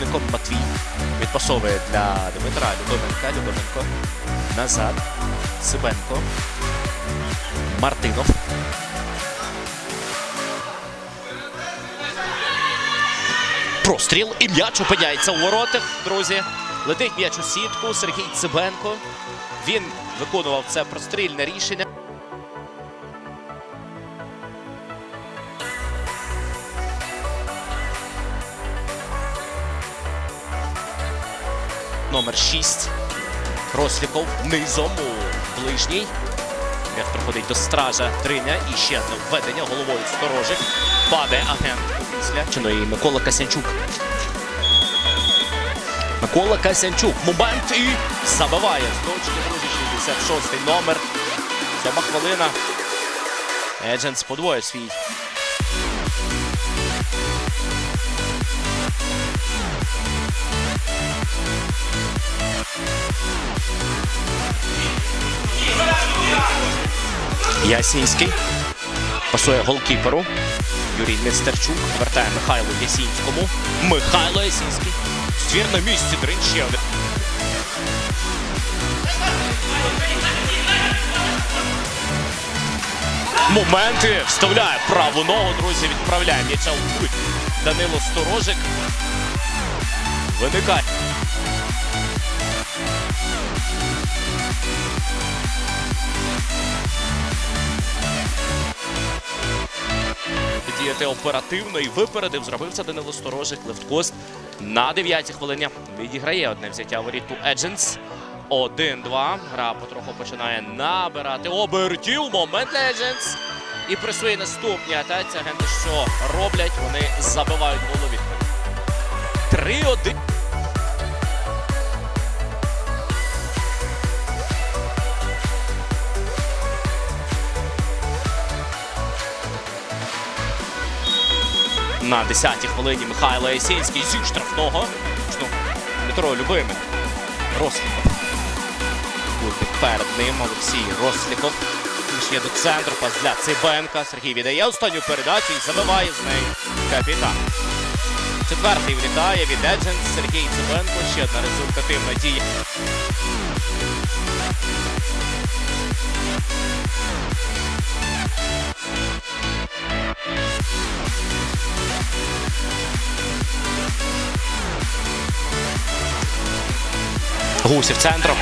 Лужником Матвій відпасовує для Дмитра Любименка. Любименко назад. Сибенко. Мартинов. Простріл і м'яч опиняється у воротах, друзі. Летить м'яч у сітку. Сергій Цибенко. Він виконував це прострільне рішення. Номер 6. Росліков низом у ближній. М'яч проходить до стража Дриня. І ще одне введення головою сторожик. Падає агент після. Чино і Микола Касянчук. Микола Касянчук. Момент і забиває точки, друзі, 66 номер. Сьома хвилина. Едженс подвоє свій. Ясінський. Пасує голкіперу. Юрій Нестерчук. Вертає Михайлу Ясінському. Михайло Ясінський. Ствір на місці. Дрин ще один. Моменти вставляє праву ногу, друзі. Відправляє м'яча у кут. Данило Сторожик. Виникає. Діяти оперативно і випередив. Зробив це Данило Сторожик. Левткост на 9-й хвилині відіграє одне взяття воріт у Едженс. 1-2. Гра потроху починає набирати обертів. Момент для Едженс. І пресує наступні атаці агенти, що роблять, вони забивають голові. 3-1. На 10-й хвилині Михайло Ясінський зі штрафного. Дмитро Любимий. Росліков. Перед ним Олексій Росліков. Ще до центру пас для Цибенка. Сергій віддає останню передачу і забиває з неї капітан. Четвертий влітає від Едженс Сергій Цибенко. Ще одна результативна дія. Гусів центром.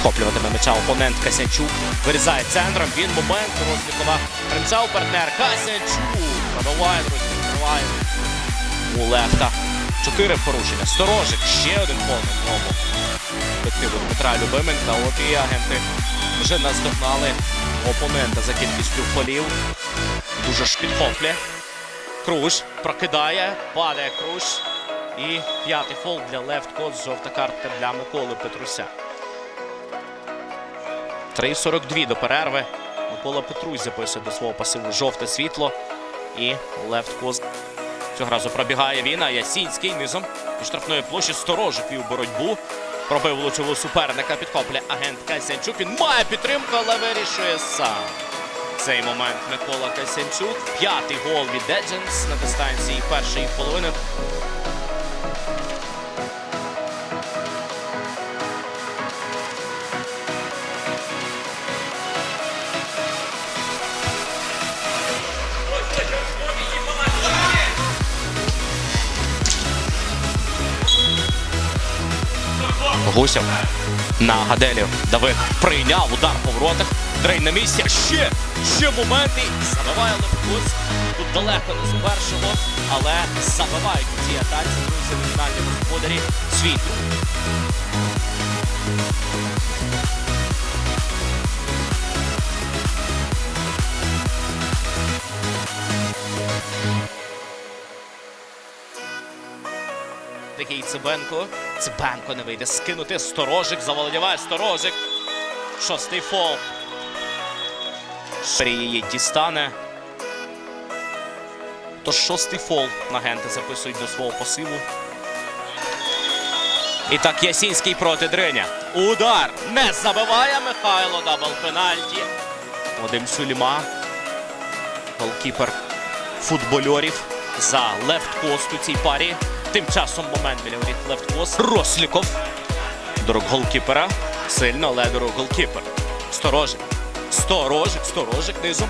Вхоплюватиме м'яча опонент Касянчук. Вирізає центром. Він момент. Рослікова. Примчав партнер. Касянчук. Пробиває, друзі. Пробиває. У Левка. Чотири порушення. Сторожик. Ще один пол на ньому. Дмитра Любименка. От і агенти вже наздогнали опонента за кількістю полів. Дуже ж підхоплює. Круш прокидає, падає Круш. І п'ятий фол для Левтко, жовта картка для Миколи Петруся. 3.42 до перерви. Микола Петрусь записує до свого пасиву жовте світло. І Левтко цього разу пробігає він, а Ясінський низом у штрафної площі сторожик вів боротьбу. Пробив лучового суперника, підхоплює агент Касянчук. Він має підтримку, але вирішує сам. Цей момент Микола Касянчук. П'ятий гол від Едженс на дистанції першої половини. Гусєв на Гаделів. Давид прийняв удар по воротах. Дрейн на місці. Ще, ще моменти. Забиває Левкус. Тут далеко не з першого, але забивають у цій атаці друзі номінальні господарі світу. Такий Цибенко. Цибенко не вийде скинути. Сторожик заволодіває Сторожик. Шостий фол. Шері дістане. Тож шостий фол агенти записують до свого посилу. І так Ясінський проти Дриня. Удар не забиває Михайло. Дабл пенальті. Вадим Суліма. Голкіпер футбольорів за лефт-кост у цій парі. Тим часом момент біля воріт лефткос. Росліков. До рук голкіпера. Сильно, але до голкіпер. Сторожик. Сторожик, сторожик низом.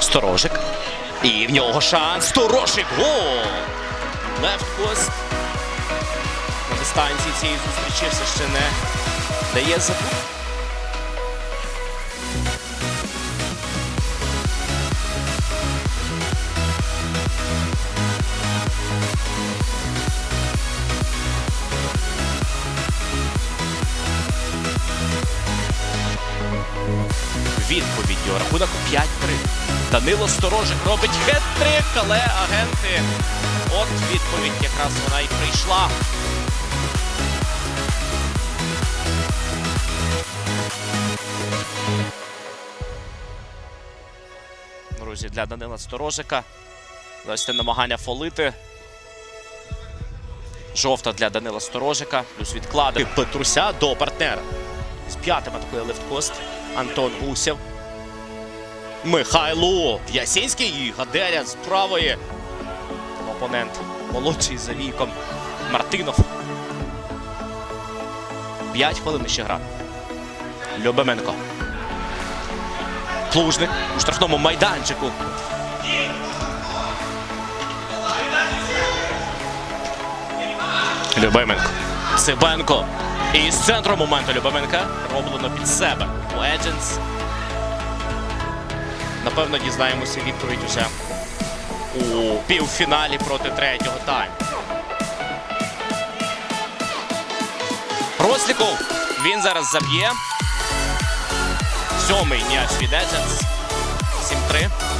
Сторожик. І в нього шанс. Сторожик. Гол! Лефткост. На дистанції цієї зустрічі все ще не дає забути. Відповіддю. Рахунок 5-3. Данило Сторожик робить хет-трик, але агенти. От відповідь якраз вона і прийшла. Друзі, для Данила Сторожика. Ось намагання фолити. Жовта для Данила Сторожика. Плюс відклади Петруся до партнера. З п'ятим атакує лефткост. Антон Гусєв. Михайло Ясінський і Гадеря з правої. Опонент молодший за віком. Мартинов. П'ять хвилин ще гра. Любименко. Плужник у штрафному майданчику. Любименко. Цибенко. І з центру моменту Любименка роблено під себе. Legends. Напевно, дізнаємося відповідь уже у півфіналі проти третього тайму. Росліков. Він зараз заб'є. Сьомий м'яч від Legends. 7-3.